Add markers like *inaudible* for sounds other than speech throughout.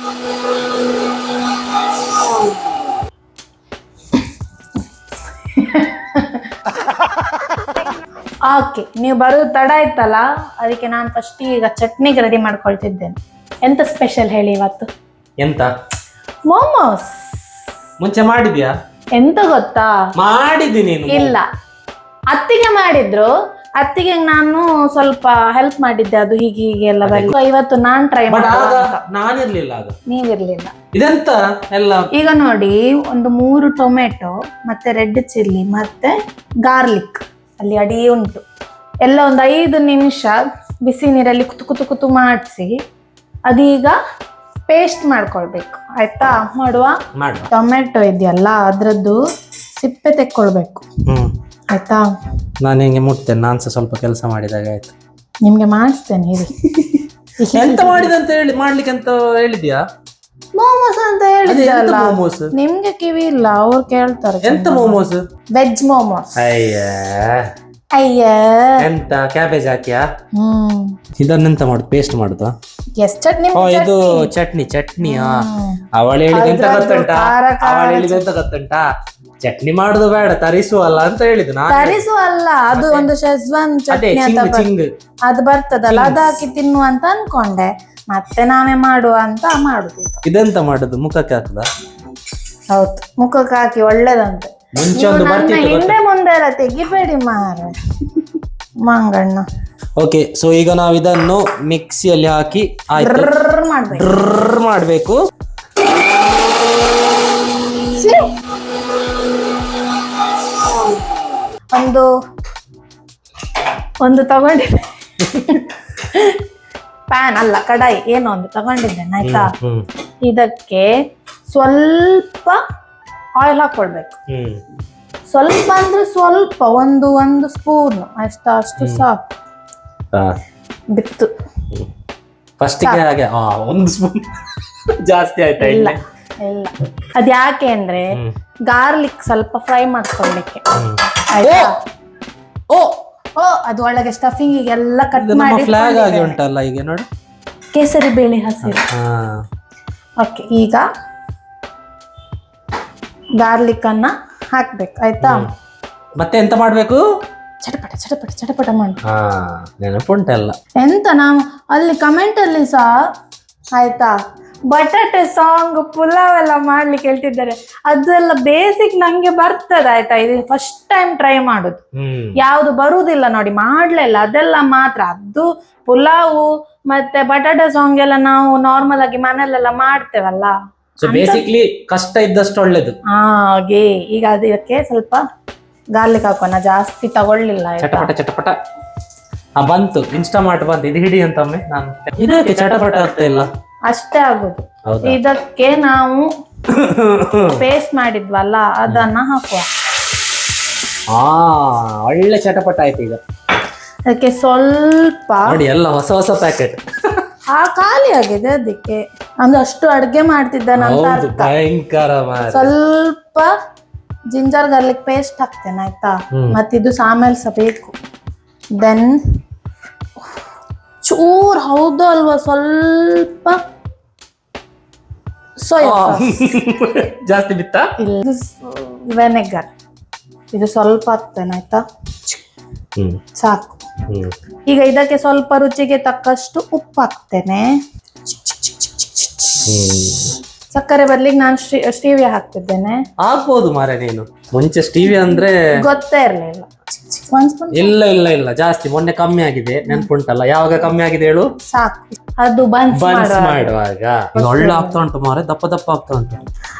*laughs* Okay ನೀವು ಬರೋದು ತಡ ಆಯ್ತಲ್ಲ? ಅದಕ್ಕೆ ನಾನು ಫಸ್ಟ್ ಈಗ ಚಟ್ನಿಗೆ ರೆಡಿ ಮಾಡ್ಕೊಳ್ತಿದ್ದೇನೆ. ಎಂತ ಸ್ಪೆಷಲ್ ಹೇಳಿ ಇವತ್ತು? ಎಂತ? ಮೋಮೋಸ್ ಮುಂಚೆ ಮಾಡಿದ್ಯಾ? ಎಂತ ಗೊತ್ತಾ? ಮಾಡಿದ್ದೀನಿ ಇಲ್ಲ. ಅತ್ತಿಗೆ ಮಾಡಿದ್ರು ಅತ್ತಿಗೆ ನಾನು ಸ್ವಲ್ಪ ಹೆಲ್ಪ್ ಮಾಡಿದ್ದೆ ಅದು ಹೀಗೆ ಹೀಗೆ ಎಲ್ಲ ಇವತ್ತು ನಾನ್ ಟ್ರೈ ಬಟ್ ಆಗ ನಾನಿರ್ಲಿಲ್ಲ ಆಗ. ನೀವಿರ್ಲಿಲ್ಲ. ಇದೆಂತ ಎಲ್ಲ? ಈಗ ನೋಡಿ ಒಂದು ಮೂರು ಟೊಮೆಟೊ ಮತ್ತೆ ರೆಡ್ ಚಿಲ್ಲಿ ಮತ್ತೆ ಗಾರ್ಲಿಕ್ ಅಲ್ಲಿ ಅಡಿ ಉಂಟು. ಎಲ್ಲ ಒಂದು ಐದು ನಿಮಿಷ ಬಿಸಿ ನೀರಲ್ಲಿ ಕುತು ಕುತು ಕುತು ಮಾಡಿಸಿ ಅದೀಗ ಪೇಸ್ಟ್ ಮಾಡ್ಕೊಳ್ಬೇಕು. ಆಯ್ತಾ? ಮಾಡುವ? ಮಾಡುವ. ಟೊಮೆಟೊ ಇದೆಯಲ್ಲ ಅದರದ್ದು ಸಿಪ್ಪೆ ತೆಕ್ಕೊಳ್ಬೇಕು. ಆಯ್ತಾ? ನಾನು ಹಿಂಗೆ ಮುಟ್ತೇನೆ ನಾನು ಸಹ ಸ್ವಲ್ಪ ಕೆಲಸ ಮಾಡಿದಾಗ ಆಯ್ತು. ನಿಮ್ಗೆ ಮಾಡಿಸ್ತೇನೆ ಹೇಳಿ. *laughs* ಎಂತ ಮಾಡಿದೆ ಅಂತ ಹೇಳಿ ಮಾಡ್ಲಿಕ್ಕೆ ಅಂತ ಹೇಳಿದ್ಯಾ? ಮೋಮೋಸ್ ಅಂತ ಹೇಳಿದ್ರಲ್ಲ ಮೋಮೋಸ್ ನಿಮ್ಗೆ ಕಿವಿ ಇಲ್ಲ ಅವ್ರು ಕೇಳ್ತಾರೆ ಎಂತ ಮೋಮೋಸ್ ವೆಜ್ ಮೋಮೋಸ್ ಅಯ್ಯ. ಅಯ್ಯ. ಎಂತ ಕ್ಯಾಬೇಜ್ ಹಾಕಿಯಾ? ಹ್ಮ್. ಇದನ್ನೆಂತ ಮಾಡುದು ಪೇಸ್ಟ್ ಮಾಡುದು? ಎಸ್ ಚಟ್ನಿ ಓ ಇದು ಚಟ್ನಿ. ಚಟ್ನಿಯಾ. ಅವಳು ಹೇಳಿದ ಎಂತ ಅದ್ರದ್ದು ಗೊತ್ತುಂಟಾ? ಅವಳು ಹೇಳಿದ ಎಂತ ಗೊತ್ತುಂಟಾ? ಚಟ್ನಿ ಮಾಡುದು ಬೇಡ ತರಿಸುವಲ್ಲ ಅಂತ ಹೇಳಿದ್ದು ನಾನು. ತರಿಸು ಅಲ್ಲ ಅದು ಒಂದು ಶೆಜ್ವಾನ್ ಅದೇ ಚಟ್ನಿ ಅಂತ ಚಿಂಗ್ ಚಿಂಗ್. ಅದು ಬರ್ತದಲ್ಲ ಅದು ಹಾಕಿ ತಿನ್ನು ಅಂತ ಅನ್ಕೊಂಡೆ. ಮತ್ತೆ ನಾವೇ ಮಾಡುವ ಅಂತ ಮಾಡುದು. ಇದೆಂತ ಮಾಡುದು ಮುಖಕ್ಕೆ ಹಾಕದ? ಹೌದು ಮುಖಕ್ಕೆ ಹಾಕಿ ಒಳ್ಳೇದಂತೆ. ಮುಂಚೆ ನೀವು ಒಂದು ನನ್ನ ಬರ್ತಿತ್ತು ಹಿಂದೆ ಮುಂದೆ ಎಲ್ಲ ತೆಗಿಬೇಡಿ ಮಾರ ಮಂಗಣ್ಣ. ಓಕೆ ಸೊ ಈಗ ನಾವು ಇದನ್ನು ಮಿಕ್ಸಿಯಲ್ಲಿ ಹಾಕಿ ಆಯ್ತು. ಡ್ರರ್ ಮಾಡ್ಬೇಕು. ಡ್ರರ್ ಮಾಡ್ಬೇಕು. ಒಂದು ಒಂದು ತಗೊಂಡಿದ್ದೆ. ಪ್ಯಾನ್ ಅಲ್ಲ ಕಡಾಯಿ ಏನೋ ಒಂದು ತಗೊಂಡಿದ್ದೆ ಆಯ್ತಾ? ಇದಕ್ಕೆ ಸ್ವಲ್ಪ ಆಯಿಲ್ ಹಾಕೊಳ್ಬೇಕು. ಸ್ವಲ್ಪ ಅಂದ್ರೆ ಸ್ವಲ್ಪ ಒಂದು ಒಂದು ಸ್ಪೂನ್ ಅಷ್ಟ ಅಷ್ಟು ಸಾಕು. ಬಿತ್ತು. ಫಸ್ಟ್ ಹಾಗೆ ಒಂದು ಸ್ಪೂನ್ ಜಾಸ್ತಿ ಆಯ್ತಾ ಇಲ್ಲ? ಇಲ್ಲ ಇಲ್ಲ ಅದ್ ಯಾಕೆ ಅಂದ್ರೆ. ಗಾರ್ಲಿಕ್ ಸ್ವಲ್ಪ ಫ್ರೈ ಮಾಡ್ಕೊಳ್ಳಿಕ್ಕೆ ಆಯ್ತಾ? ಓ! ಓ! ಅದು ಒಳಗೆ ಸ್ಟಫಿಂಗ್ ಎಲ್ಲ ಕಟ್ ಮಾಡಿ ಫ್ಲಾಗ್ ಆಗಿ ಉಂಟಲ್ಲ ಈಗ ನೋಡು. ಕೇಸರಿ ಬೇಳೆ ಹಸಿರು. ಓಕೆ ಈಗ ಗಾರ್ಲಿಕ್ ಅನ್ನ ಹಾಕ್ಬೇಕು ಆಯ್ತಾ? ಮತ್ತೆ ಎಂತ ಮಾಡ್ಬೇಕು? ಚಟಪಟ ಚಟಪಟ ಚಟಪಟ ಮಾಡಿ. ನೆನಪುಂಟಲ್ಲ. ಎಂತ ನಾವು ಅಲ್ಲಿ ಕಮೆಂಟ್ ಅಲ್ಲಿ ಸಹ ಆಯ್ತಾ? ಬಟಾಟೆ ಸಾಂಗ್ ಪುಲಾವ್ ಎಲ್ಲ ಮಾಡ್ಲಿಕ್ಕೆ ಹೇಳ್ತಿದ್ದಾರೆ ಅದೆಲ್ಲ ಬೇಸಿಕ್ ನಂಗೆ ಬರ್ತದೆ ಆಯ್ತಾ? ಇದು ಫಸ್ಟ್ ಟೈಮ್ ಟ್ರೈ ಮಾಡುದು. ಯಾವ್ದು ಬರುದಿಲ್ಲ ಬರುವುದಿಲ್ಲ ನೋಡಿ ಮಾಡ್ಲಿಲ್ಲ ಅದೆಲ್ಲ ಮಾತ್ರ. ಅದು ಪುಲಾವು ಮತ್ತೆ ಬಟಾಟೆ ಸಾಂಗ್ ಎಲ್ಲ ನಾವು ನಾರ್ಮಲ್ ಆಗಿ ಮನೇಲೆಲ್ಲ ಮಾಡ್ತೇವಲ್ಲ. ಸೊ ಬೇಸಿಕ್ಲಿ ಕಷ್ಟ ಇದ್ದಷ್ಟು ಒಳ್ಳೇದು. ಹಾಗೆ. ಈಗ ಅದಕ್ಕೆ ಸ್ವಲ್ಪ ಗಾರ್ಲಿಕ್ ಹಾಕೋಣ. ಜಾಸ್ತಿ ತಗೊಳ್ಳಿಲ್ಲ ಚಟಪಟ ಚಟಪಟ. ಆ ಬಂತು. ಇನ್ಸ್ಟಾಮಾರ್ಟ್ ಬಂತು. ಇದು ಹಿಡಿ ಅಂತ ನಾನು. ಇದಕ್ಕೆ ಚಟಪಟ ಆಗ್ತಾ ಇಲ್ಲ. ಅಷ್ಟೇ ಆಗುದು. ಹೌದಾ? ಇದಕ್ಕೆ ನಾವು ಪೇಸ್ಟ್ ಮಾಡಿದ್ವಲ್ಲ ಅದನ್ನ ಹಾಕುವ. ಹಾ ಒಳ್ಳೆ ಚಟಪಟ ಆಯ್ತು ಈಗ. ಅದಕ್ಕೆ ಸ್ವಲ್ಪ ನೋಡಿ ಎಲ್ಲ ಹೊಸ ಹೊಸ ಪ್ಯಾಕೆಟ್ ಆ ಖಾಲಿ ಆಗಿದೆ ಅದಕ್ಕೆ. ಅಂದ್ರೆ ಅಷ್ಟು ಅಡ್ಗೆ ಮಾಡ್ತಿದ್ದ ನಂತರ ಹೌದು ಭಯಂಕರ ಮಾರ್ರೆ. ಸ್ವಲ್ಪ ಜಿಂಜರ್ ಗಾರ್ಲಿಕ್ ಪೇಸ್ಟ್ ಹಾಕ್ತೇನೆ ಆಯ್ತಾ? ಮತ್ತೆ ಮತ್ತಿದು ಆಮೇಲೆ ಸಹ ಬೇಕು. ದೆನ್ ಚೂರ್ ಹೌದು ಅಲ್ವಾ ಸ್ವಲ್ಪ ಸೋಯಾ *laughs* ಜಾಸ್ತಿ ಬಿತ್ತಾ? ಇಲ್ಲ. ವೆನೆಗರ್. ಇದು ಸ್ವಲ್ಪ ಹಾಕ್ತೇನೆ ಆಯ್ತಾ? ಸಾಕು. ಈಗ ಇದಕ್ಕೆ ಸ್ವಲ್ಪ ರುಚಿಗೆ ತಕ್ಕಷ್ಟು ಉಪ್ಪು ಹಾಕ್ತೇನೆ. ಸಕ್ಕರೆ ಬರ್ಲಿಕ್ಕೆ ನಾನು ಸ್ಟೀವಿಯಾ ಹಾಕ್ತಿದ್ದೇನೆ. ಆಗ್ಬೋದು ಮಾರೆ ನೀನು. ಮುಂಚೆ ಸ್ಟೀವಿಯಾ ಅಂದ್ರೆ ಗೊತ್ತೇ ಇರಲಿಲ್ಲ. ಒಂದ್ ಸ್ಪೂನ್ ಇಲ್ಲ ಇಲ್ಲ ಇಲ್ಲ. ಜಾಸ್ತಿ. ಮೊನ್ನೆ ಕಮ್ಮಿ ಆಗಿದೆ. ನೆನ್ಪುಂಟಲ್ಲ. ಯಾವಾಗ ಕಮ್ಮಿ ಆಗಿದೆ ಹೇಳು? ಸಾಕು. ಅದು ಬನ್ಸ್ ಬನ್ಸ್ ಮಾಡುವ ಮಾಡುವಾಗ. ಇದು ಒಳ್ಳೆ ಆಗ್ತಾ ಉಂಟು ಮಾರೆ? ದಪ್ಪ ದಪ್ಪ ಆಗ್ತಾ ಉಂಟು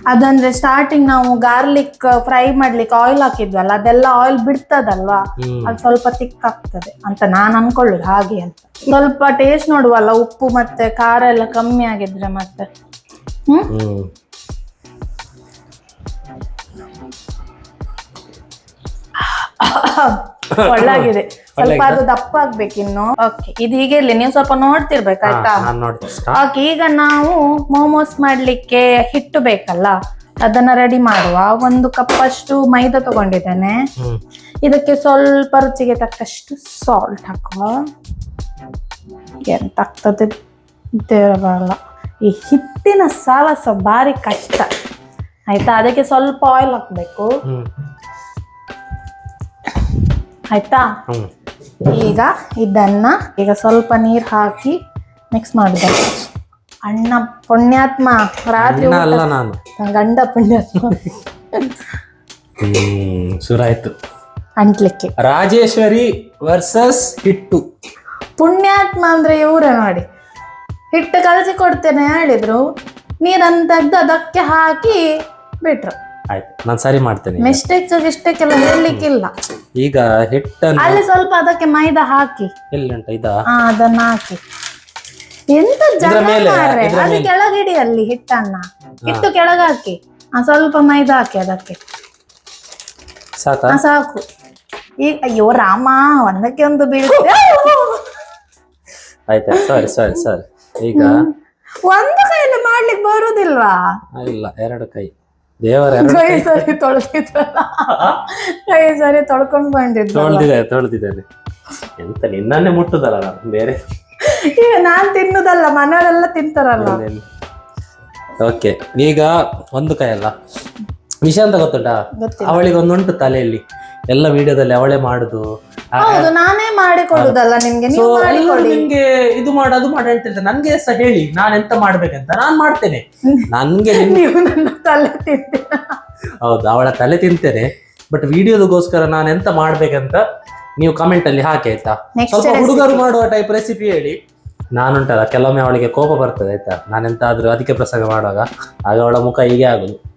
ಅದಂದ್ರೆ ಸ್ಟಾರ್ಟಿಂಗ್ ನಾವು ಗಾರ್ಲಿಕ್ ಫ್ರೈ ಮಾಡ್ಲಿಕ್ಕೆ ಆಯಿಲ್ ಹಾಕಿದ್ವಲ್ಲ ಅದೆಲ್ಲ ಆಯಿಲ್ ಬಿಡ್ತದಲ್ವಾ? ಅದು ಸ್ವಲ್ಪ ತಿಕ್ ಆಗ್ತದೆ ಅಂತ ನಾನು ಅನ್ಕೊಳ್ಳುದು ಹಾಗೆ ಅಂತ. ಸ್ವಲ್ಪ ಟೇಸ್ಟ್ ನೋಡುವಲ್ಲ ಉಪ್ಪು ಮತ್ತೆ ಖಾರ ಎಲ್ಲ ಕಮ್ಮಿ ಆಗಿದ್ರೆ ಮತ್ತೆ. ಹ್ಮ್? ಹ್ಮ್. *laughs* ಒಳ್ಳಾಗಿದೆ. *laughs* ಸ್ವಲ್ಪ ಅದು ದಪ್ಪ ಆಗ್ಬೇಕು ಇನ್ನು. ಓಕೆ ಇದು ಹೀಗೆ ಇರ್ಲಿ. ನೀವು ಸ್ವಲ್ಪ ನೋಡ್ತಿರ್ಬೇಕಾಯ್ತಾ ಓಕೆ ಈಗ ನಾವು ಮೋಮೋಸ್ ಮಾಡ್ಲಿಕ್ಕೆ ಹಿಟ್ಟು ಬೇಕಲ್ಲ ಅದನ್ನ ರೆಡಿ ಮಾಡುವ. ಒಂದು ಕಪ್ ಅಷ್ಟು ಮೈದಾ ತಗೊಂಡಿದ್ದೇನೆ. ಇದಕ್ಕೆ ಸ್ವಲ್ಪ ರುಚಿಗೆ ತಕ್ಕಷ್ಟು ಸಾಲ್ಟ್ ಹಾಕುವ. ಎಂತ ಆಗ್ತದೆ ದೇವರಲ್ಲ. ಈ ಹಿಟ್ಟಿನ ಸಾಲಸ ಭಾರಿ ಕಷ್ಟ. ಆಯ್ತಾ? ಅದಕ್ಕೆ ಸ್ವಲ್ಪ ಆಯಿಲ್ ಹಾಕ್ಬೇಕು. ಆಯ್ತಾ? ಈಗ ಇದನ್ನ ಈಗ ಸ್ವಲ್ಪ ನೀರು ಹಾಕಿ ಮಿಕ್ಸ್ ಮಾಡಿದೆ. ಅಣ್ಣ ಪುಣ್ಯಾತ್ಮ ರಾತ್ರಿ ಅಣ್ಣ ಅಲ್ಲ ನಾನು. ಗಂಡ ಪುಣ್ಯಾತ್ಮ. ಹ್ಮ್ ಶುರಾಯ್ತು ಅಂಟ್ಲಿಕ್ಕೆ. ರಾಜೇಶ್ವರಿ ವರ್ಸಸ್ ಹಿಟ್ಟು. ಪುಣ್ಯಾತ್ಮ ಅಂದ್ರೆ ಇವರೇ ನೋಡಿ. ಹಿಟ್ಟು ಕಲಸಿ ಕೊಡ್ತೇನೆ ಹೇಳಿದ್ರು ನೀರಂತದ್ದು ತೆಗ್ದು ಅದಕ್ಕೆ ಹಾಕಿ ಬಿಟ್ರು. ಆಯ್ತು. ನಾನು ಸರಿ ಮಾಡ್ತೇನೆ ಈಗ. ಮಿಸ್ಟೇಕ್ ಗಿಸ್ಟೇಕ್ ಎಲ್ಲ ಹೇಳಲಿಕ್ಕಿಲ್ಲ ಈಗ ಹಿಟ್ಟನ್ನು ಅಲ್ಲಿ ಸ್ವಲ್ಪ ಅದಕ್ಕೆ ಮೈದಾ ಹಾಕಿ. ಎಲ್ಲಿ ಉಂಟ ಇದಾ? ಹಾ ಅದನ್ನ ಹಾಕಿ. ಎಂತ ಜನ ಮೇಲೆ, ಮಾರ್ರೆ. ಇದ್ರ ಅದು ಕೆಳಗಿಡಿ ಅಲ್ಲಿ ಹಿಟ್ಟನ್ನ. ಹಿಟ್ಟು ಕೆಳಗೆ ಹಾಕಿ. ಆ ಸ್ವಲ್ಪ ಮೈದಾ ಹಾಕಿ ಅದಕ್ಕೆ. ಸಾಕಾ? ಸಾಕು. ಈಗ ಅಯ್ಯೋ ರಾಮ ಒಂದಕ್ಕೆ ಒಂದು ಬೀಳುತ್ತೆ ಆಯ್ತಾ ಸರಿ ಸರಿ ಸರಿ. ಈಗ ಒಂದು ಕೈಯಲ್ಲಿ ಮಾಡ್ಲಿಕ್ಕೆ ಬರುದಿಲ್ವಾ? ಆ, ಇಲ್ಲ ಎರಡು ಕೈ. ದೇವರ ಕೈ. ಸರಿ ತೊಳೆದಿದ್ರಲ್ಲ. ಕೈ ಸರಿ ತೊಳ್ಕೊಂಡ್ ಬಂದಿದ್ದು ತೊಳೆದಿದೆ ತೊಳೆದಿದ್ದೇನೆ ಎಂತ ನಿನ್ನನ್ನೇ ಮುಟ್ಟುದಲ್ಲ ನಾನು ಬೇರೆ. ಈಗ ನಾನ್ ತಿನ್ನುದಲ್ಲ ಮನೆಯವರೆಲ್ಲ ತಿಂತಾರಲ್ಲ. ಓಕೆ ಈಗ ಒಂದು ಕೈ ಅಲ್ಲ. ವಿಷಯ ಅಂತ ಗೊತ್ತುಂಟಾ? ಅವಳಿಗೆ ಒಂದುಂಟು ತಲೆಯಲ್ಲಿ. ಎಲ್ಲ ವಿಡಿಯೋದಲ್ಲಿ ಅವಳೇ ಮಾಡುದು. ಹೌದು ನಾನೇ ಮಾಡಿ ಕೊಡುದಲ್ಲ ನಿಮ್ಗೆ ನೀವು ಎಲ್ಲರೂ ನಿಮ್ಗೆ ಇದು ಮಾಡು ಅದು ಮಾಡು ಅಂತ ಹೇಳ್ತಾರೆ. ನನ್ಗೆ ಸಹ ಹೇಳಿ ನಾನ್ ಎಂತ ಮಾಡ್ಬೇಕಂತ. ನಾನ್ ಮಾಡ್ತೇನೆ. *laughs* ನನ್ಗೆ ನಿಮ್ ನೀವು ನನ್ನ ತಲೆ ತಿಂತೀರ? ಹೌದು ಅವಳ ತಲೆ ತಿಂತೇನೆ. ಬಟ್ ವಿಡಿಯೋದಗೋಸ್ಕರ ನಾನು ಎಂತ ಮಾಡ್ಬೇಕಂತ ನೀವು ಕಮೆಂಟ್ ಅಲ್ಲಿ ಹಾಕಿ ಆಯ್ತಾ? Next ಸ್ವಲ್ಪ recipe. ಹುಡುಗರು ಮಾಡುವ ಟೈಪ್ ರೆಸಿಪಿ ಹೇಳಿ. ನಾನುಂಟಲ್ಲ ಕೆಲವೊಮ್ಮೆ ಅವಳಿಗೆ ಕೋಪ ಬರ್ತದೆ ಆಯ್ತಾ? ನಾನೆಂತಾದ್ರೂ ಅದಕ್ಕೆ ಪ್ರಸಂಗ ಮಾಡುವಾಗ ಆಗ ಅವಳ ಮುಖ ಹೀಗೆ ಆಗುದು.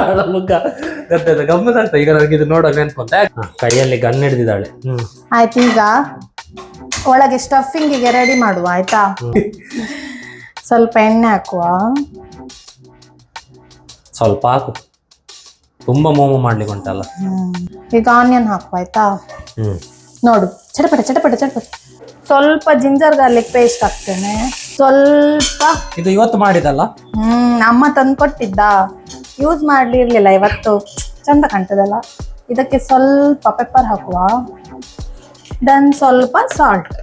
ಅವಳ ಮುಖ ಗಮ್ಮತ್ ಆಗ್ತದೆ ಈಗ ನನಗೆ ಇದು ನೋಡೋ ನೆನ್ಪಂತ ಕೈಯಲ್ಲಿ ಗನ್ ಹಿಡ್ದಿದ್ದಾಳೆ. ಹ್ಮ್. ಆಯ್ತು ಈಗ ಒಳಗೆ ಸ್ಟಫಿಂಗಿಗೆ ರೆಡಿ ಮಾಡುವ ಆಯ್ತಾ? ಸ್ವಲ್ಪ ಎಣ್ಣೆ ಹಾಕುವ. ಸ್ವಲ್ಪ ಹಾಕು. ತುಂಬಾ ಮೋಮೋ ಮಾಡ್ಲಿಕ್ಕೆ ಉಂಟಲ್ಲ. ಹ್ಮ್. ಈಗ ಆನಿಯನ್ ಹಾಕುವ ಆಯ್ತಾ? ಹ್ಮ್. ನೋಡು. ಚಟಪಟ ಚಟಪಟ ಚಟಪಟ. ಸ್ವಲ್ಪ ಜಿಂಜರ್ ಗಾರ್ಲಿಕ್ ಪೇಸ್ಟ್ ಹಾಕ್ತೇನೆ. ಸ್ವಲ್ಪ. ಇದು ಇವತ್ತು ಮಾಡಿದಲ್ಲ? ಹ್ಮ್ ಅಮ್ಮ ತಂದು ಕೊಟ್ಟಿದ್ದ. ಯೂಸ್ ಮಾಡ್ಲಿರ್ಲಿಲ್ಲ ಇವತ್ತು. ಚಂದ ಕಾಣ್ತದಲ್ಲ. ಇದಕ್ಕೆ ಸ್ವಲ್ಪ ಪೆಪ್ಪರ್ ಹಾಕುವ. ದೆನ್ ಸ್ವಲ್ಪ ಸಾಲ್ಟ್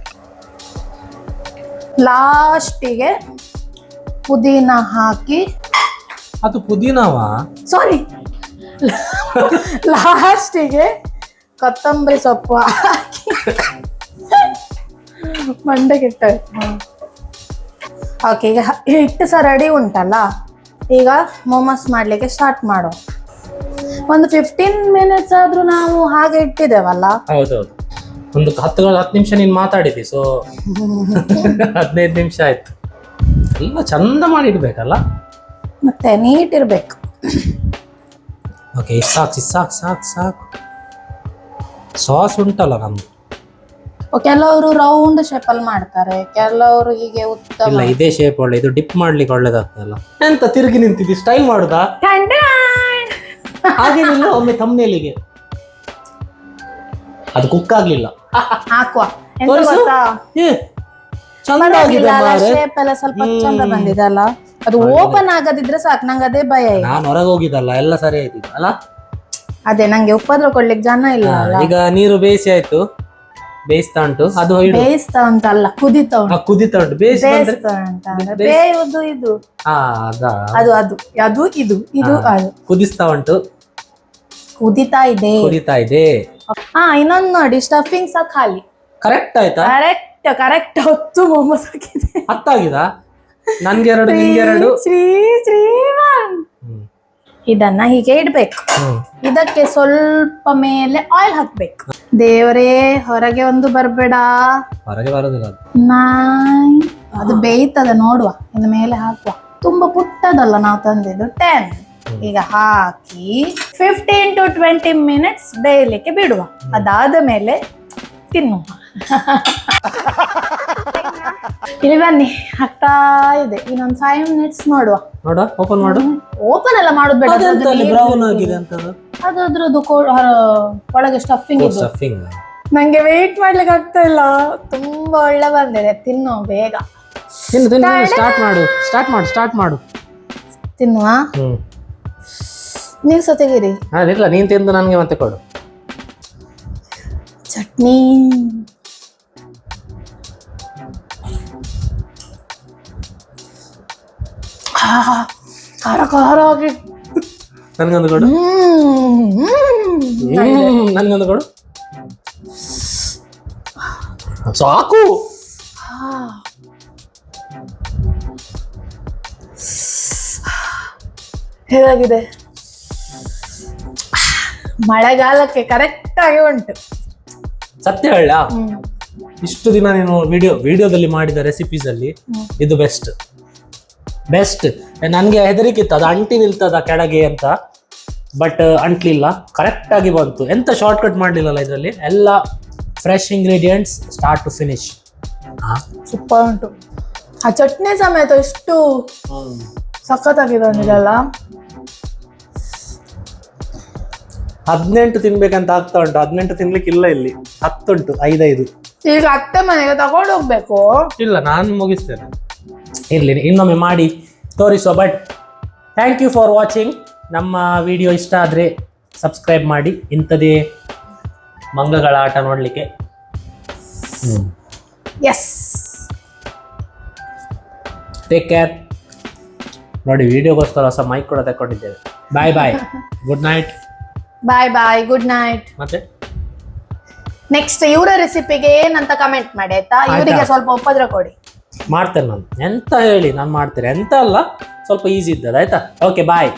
ಲಾಸ್ಟಿಗೆ ಪುದೀನ ಹಾಕಿ. ಅದು ಪುದೀನವಾ? ಸಾರಿ ಲಾಸ್ಟಿಗೆ ಕೊತ್ತಂಬರಿ ಸೊಪ್ಪು ಹಾಕಿ. ಮಂಡೆ ಕೆಟ್ಟ ಓಕೆ ಈಗ ಹಿಟ್ಟು ಸಹ ರೆಡಿ ಉಂಟಲ್ಲ? ಈಗ ಮೊಮೋಸ್ ಮಾಡಲಿಕ್ಕೆ ಸ್ಟಾರ್ಟ್ ಮಾಡೋ ಒಂದು ಫಿಫ್ಟೀನ್ ಮಿನಿಟ್ಸ್ ಆದ್ರೂ ನಾವು ಹಾಗೆ ಇಟ್ಟಿದ್ದೇವಲ್ಲ? ಹೌದೌದು. ಒಂದು ಹತ್ತು ಹತ್ತು ನಿಮಿಷ ನೀನು ಮಾತಾಡಿದಿ ಸೊ *laughs* ಹದಿನೈದು ನಿಮಿಷ ಆಯ್ತು. ಎಲ್ಲ ಚಂದ ಮಾಡಿ ಇಡ್ಬೇಕಲ್ಲ? ಮತ್ತೆ ನೀಟ್ ಇರಬೇಕು. ಓಕೆ ಸಾಕು ಸಾಕು ಸಾಕು ಸಾಕು. ಸಾಸ್ ಉಂಟಲ್ಲ ನಮ್ದು. ಕೆಲವರು ರೌಂಡ್ ಶೇಪ್ ಅಲ್ಲಿ ಮಾಡ್ತಾರೆ ಕೆಲವರು ಹೀಗೆ ಉತ್ತಮ. ಇಲ್ಲ ಇದೇ ಶೇಪ್ ಒಳ್ಳೆ ಇದು ಡಿಪ್ ಮಾಡ್ಲಿಕ್ಕೆ ಒಳ್ಳೇದಾಗ್ತದಲ್ಲ. ಎಂತ ತಿರುಗಿ ನಿಂತಿದ್ದಿ? ಸ್ಟೈಲ್ ಮಾಡುದಾ? ಹಾಗೇನಿಲ್ಲ ಒಮ್ಮೆ ತಮ್ಮನೇಲಿಗೆ ಅದು ಕುಕ್ ಆಗ್ಲಿಲ್ಲ. ಹಾಕುವ. ಎಂತ ತೋರಿಸು. ಗೊತ್ತಾ? ಏ ಚಂದ ಆಗಿದೆ ಮಾರ್ರೆ. ಶೇಪ್ ಎಲ್ಲ ಸ್ವಲ್ಪ ಚಂದ ಬಂದಿದೆ ಅಲ್ಲ ಅದು ಓಪನ್ ಆಗದಿದ್ರೆ ಸಾಕು ನಂಗೆ ಅದೇ ಭಯ ಈಗ. ನಾನು ಹೊರಗೆ ಹೋಗಿದ್ದಲ್ಲ ಎಲ್ಲ ಸರಿ ಆಯ್ತಿತ್ತು ಅಲ್ಲ? ಅದೇ ನಂಗೆ ಉಪದ್ರ ಕೊಡ್ಲಿಕ್ಕೆ ಜನ ಇಲ್ಲ ಅಲ್ಲ. ಈಗ ನೀರು ಬೇಸಿ ಆಯ್ತು. ಬೇಯಿಸ್ತಾ ಉಂಟು. ಅದು ಬೇಯಿಸ್ತಾ ಉಂಟಲ್ಲ ಕುದಿತಾ ಉಂಟು. ಕುದೀತಾ ಉಂಟು. ಬೇಯಿಸ್ತಾ ಉಂಟ ಬೇಯುವುದು ಇದು. ಅದು? ಅದು ಅದು ಇದು ಇದು ಅದು. ಕುದಿಸ್ತಾ ಉಂಟು. ಕುದಿತಾ ಇದೆ. ಕುದಿತಾ ಇದೆ. ಹಾ ಇನ್ನೊಂದು ನೋಡಿ ಸ್ಟಫಿಂಗ್ ಸಹ ಖಾಲಿ. ಕರೆಕ್ಟ್ ಆಯ್ತಾ? ಕರೆಕ್ಟ್ ಕರೆಕ್ಟ್ ಹೊತ್ತು ಮೊಮ್ಮಸ್ ಹಾಕಿದೆ. ಹತ್ತಾಗಿದ? ನನ್ಗೆ ಎರಡು ನಿಂಗೆ ಎರಡು. ಶ್ರೀ ಹ್ಮ್. ಇದನ್ನ ಹೀಗೆ ಇಡ್ಬೇಕು. ಇದಕ್ಕೆ ಸ್ವಲ್ಪ ಮೇಲೆ ಆಯಿಲ್ ಹಾಕ್ಬೇಕು. ದೇವರೇ ಹೊರಗೆ ಒಂದು ಬರ್ಬೇಡ. ಹೊರಗೆ ಬರೋದಿಲ್ಲ ಅದು. ನಾಯ್ ಅದು ಬೇಯ್ತದ ನೋಡುವ. ಇನ್ನು ಮೇಲೆ ಹಾಕುವ. ತುಂಬಾ ಪುಟ್ಟದಲ್ಲ ನಾವು ತಂದಿದ್ದು ಟೆನ್ ಈಗ ಹಾಕಿ ಫಿಫ್ಟೀನ್ ಟು ಟ್ವೆಂಟಿ ಮಿನಿಟ್ಸ್ ಬೇಯಲಿಕ್ಕೆ ಬಿಡುವ. ಅದಾದ ಮೇಲೆ ತಿನ್ನುವ. *laughs* ಇಲ್ಲಿ ಬನ್ನಿ ಹಾಕ್ತಾ ಇದೆ. ಇನ್ನೊಂದು ಫೈವ್ ಮಿನಿಟ್ಸ್ ನೋಡುವ. ನೋಡ ಓಪನ್ ಮಾಡು. ಓಪನ್ ಎಲ್ಲ ಮಾಡೋದು ಬೇಡ ನೀರು ಬ್ರೌನ್ ಆಗಿದೆ ಅಂತ ಅದು ಅದ್ರದ್ದು ಕೋ- ಹೊರ- ಒಳಗೆ ಸ್ಟಫಿಂಗ್ ಇದು. ಸ್ಟಫಿಂಗ್ ನಂಗೆ ವೇಟ್ ಮಾಡ್ಲಿಕ್ಕೆ ಆಗ್ತಾ ಇಲ್ಲ. ತುಂಬಾ ಒಳ್ಳೆ ಬಂದಿದೆ. ತಿನ್ನು ಬೇಗ. ತಿನ್ನು ತಿನ್ನು ಸ್ಟಾರ್ಟ್ ಮಾಡು. ಸ್ಟಾರ್ಟ್ ಮಾಡು ಸ್ಟಾರ್ಟ್ ಮಾಡು. ತಿನ್ನುವ? ಹ್ಮ್. ನೀವು ಸಹ ತೆಗೀರಿ ಅದಿಲ್ಲ ನೀನ್ ತಿಂದು ನನಗೆ ಮತ್ತೆ ಕೊಡು. ಚಟ್ನಿ. ಆಹಾ, ಖಾರ ಖಾರ ಆಗಿ ನನಗೊಂದು ಕೊಡು ನನಗೊಂದು ಕೊಡು. ಸಾಕು. ಹೇಗಾಗಿದೆ? ಮಳೆಗಾಲಕ್ಕೆ ಕರೆಕ್ಟ್ ಆಗಿ ಉಂಟು. ಸತ್ಯ ಹೇಳ. ಇಷ್ಟು ದಿನ ನೀನು ವಿಡಿಯೋ ವಿಡಿಯೋದಲ್ಲಿ ಮಾಡಿದ ರೆಸಿಪೀಸ್ ಅಲ್ಲಿ ಇದು ಬೆಸ್ಟ್ ಬೆಸ್ಟ್ ನನಗೆ ಹೆದರಿಕೆ ಇತ್ತು. ಅದು ಅಂಟಿ ನಿಲ್ತದ ಕೆಳಗೆ ಅಂತ. ಬಟ್ ಅಂಟ್ಲಿಲ್ಲ. ಕರೆಕ್ಟ್ ಆಗಿ ಬಂತು. ಎಂತ ಶಾರ್ಟ್ ಕಟ್ ಮಾಡಲಿಲ್ಲಲ್ಲ ಇದರಲ್ಲಿ? ಎಲ್ಲ fresh ingredients start to finish super ಉಂಟು. ಆ ಚಟ್ನಿ ಸಮೇತ ಎಷ್ಟು ಸಖತ್ತಾಗಿದೆ ಅಂದಿರಲ್ಲ ಹದಿನೆಂಟು ತಿನ್ಬೇಕಂತ ಆಗ್ತಾ ಉಂಟು. ಹದಿನೆಂಟು ತಿನ್ಲಿಕ್ಕೆ ಇಲ್ಲ ಇಲ್ಲಿ. ಹತ್ತುಂಟು ಐದೈದು. ಈಗ ಅತ್ತೆ ಮನೆಗೆ ತಗೊಂಡು ಹೋಗ್ಬೇಕು? ಇಲ್ಲ ನಾನು ಮುಗಿಸ್ತೇನೆ. ಇರಲಿ ಇನ್ನೊಮ್ಮೆ ಮಾಡಿ ತೋರಿಸುವ. But thank you for watching ನಮ್ಮ ವಿಡಿಯೋ ಇಷ್ಟ ಆದರೆ ಸಬ್ಸ್ಕ್ರೈಬ್ ಮಾಡಿ. ಇಂಥದೇ ಮಂಗಗಳ ಆಟ ನೋಡಲಿಕ್ಕೆ. ಎಸ್ ಟೇಕ್ ಕೇರ್ ನೋಡಿ ವಿಡಿಯೋಗೋಸ್ಕರ ಹೊಸ ಮೈಕ್ ಕೂಡ ತಗೊಂಡಿದ್ದೇವೆ bye bye good night bye bye good night ಮತ್ತೆ? ನೆಕ್ಸ್ಟ್ ಇವರ ರೆಸಿಪಿಗೆ ಏನಂತ ಕಮೆಂಟ್ ಮಾಡಿ ಆಯ್ತಾ? ಇವರಿಗೆ ಸ್ವಲ್ಪ ಉಪದ್ರ ಕೊಡಿ. ಮಾಡ್ತೇನೆ ನಾನು. ಎಂತ ಹೇಳಿ ನಾನು ಮಾಡ್ತೇನೆ. ಎಂತ ಅಲ್ಲ ಸ್ವಲ್ಪ ಈಸಿ ಇದ್ದದ್ದು ಆಯ್ತಾ? Okay bye